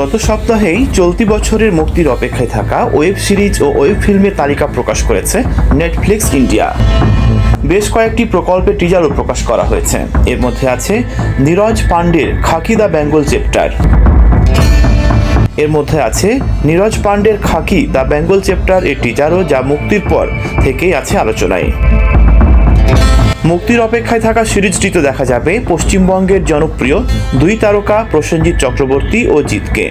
গত সপ্তাহেই চলতি বছরের মুক্তির অপেক্ষায় থাকা ওয়েব সিরিজ ও ওয়েব ফিল্মের তালিকা প্রকাশ করেছে নেটফ্লিক্স ইন্ডিয়া বেশ কয়েকটি প্রকল্পের টিজারও প্রকাশ করা হয়েছে। এর মধ্যে আছে নীরজ পাণ্ডের খাকি দ্য বেঙ্গল চ্যাপ্টার। এর মধ্যে আছে নীরজ পাণ্ডের খাকি দ্য বেঙ্গল চ্যাপ্টার এর টিজারও যা মুক্তির পর থেকেই আছে আলোচনায়। মুক্তির অপেক্ষায় থাকা সিরিজটিতে দেখা যাবে পশ্চিমবঙ্গের জনপ্রিয় দুই তারকা প্রসেনজিৎ চক্রবর্তী ও জিতকে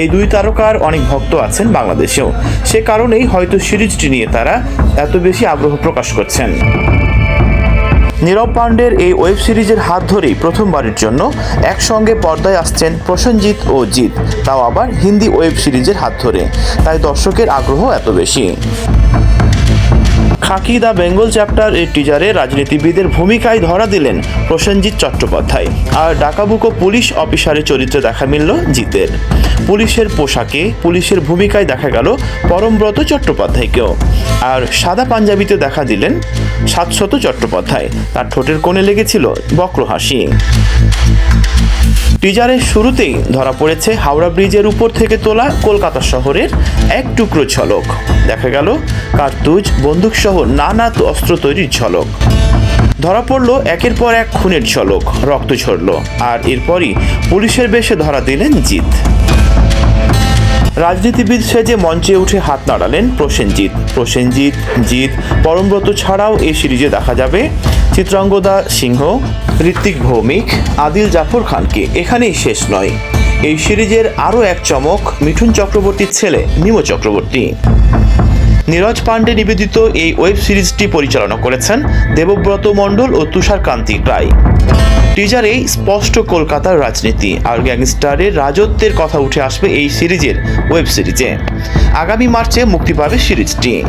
এই দুই তারকার অনেক ভক্ত আছেন বাংলাদেশেও। সে কারণেই হয়তো সিরিজটি নিয়ে তারা এত বেশি আগ্রহ প্রকাশ করছেন। নীরব পাণ্ডের এই ওয়েব সিরিজের হাত ধরেই প্রথমবারের জন্য একসঙ্গে পর্দায় আসছেন প্রসেনজিৎ ও জিৎ। তাও আবার হিন্দি ওয়েব সিরিজের হাত ধরে। তাই দর্শকের আগ্রহ এত বেশি। খাকি দ্য বেঙ্গল চ্যাপ্টার এর টিজারে রাজনীতিবিদের ভূমিকায় ধরা দিলেন প্রসেনজিৎ চট্টোপাধ্যায়। আর ডাকাবুকো পুলিশ অফিসারের চরিত্রে দেখা মিলল জিতের। পুলিশের পোশাকে পুলিশের ভূমিকায় দেখা গেল পরমব্রত চট্টোপাধ্যায়কেও। আর সাদা পাঞ্জাবিতে দেখা দিলেন সাতশত চট্টোপাধ্যায়। তার ঠোঁটের কোণে লেগেছিল বক্র হাসি টিজারের শুরুতেই ধরা পড়েছে হাওড়া ব্রিজের উপর থেকে তোলা কলকাতা শহরের এক টুকরো ঝলক। দেখা গেল কার্তুজ বন্দুক সহ নানা অস্ত্র তৈরির ঝলক। ধরা পড়ল একের পর এক খুনের ঝলক, রক্ত ঝরল, আর এরপরই পুলিশের বেশে ধরা দিলেন জিত রাজনীতিবিদ সেজে মঞ্চে উঠে হাত নাড়ালেন প্রসেনজিৎ। প্রসেনজিৎ, জিৎ, পরমব্রত ছাড়াও এই সিরিজে দেখা যাবে চিত্রাঙ্গদা সিংহ ঋত্বিক ভৌমিক আদিল জাফর খানকে এখানেই শেষ নয়। এই সিরিজের আরও এক চমক, মিঠুন চক্রবর্তীর ছেলে নিম চক্রবর্তী। নীরজ পাণ্ডে নিবেদিত এই ওয়েব সিরিজটি পরিচালনা করেছেন দেবব্রত মণ্ডল ও তুষার কান্তি রায়। টিজারে স্পষ্ট কলকাতার রাজনীতি আর গ্যাংস্টারের রাজত্বের কথা উঠে আসবে এই সিরিজের ওয়েব সিরিজে। আগামী মার্চে মুক্তি পাবে সিরিজটি।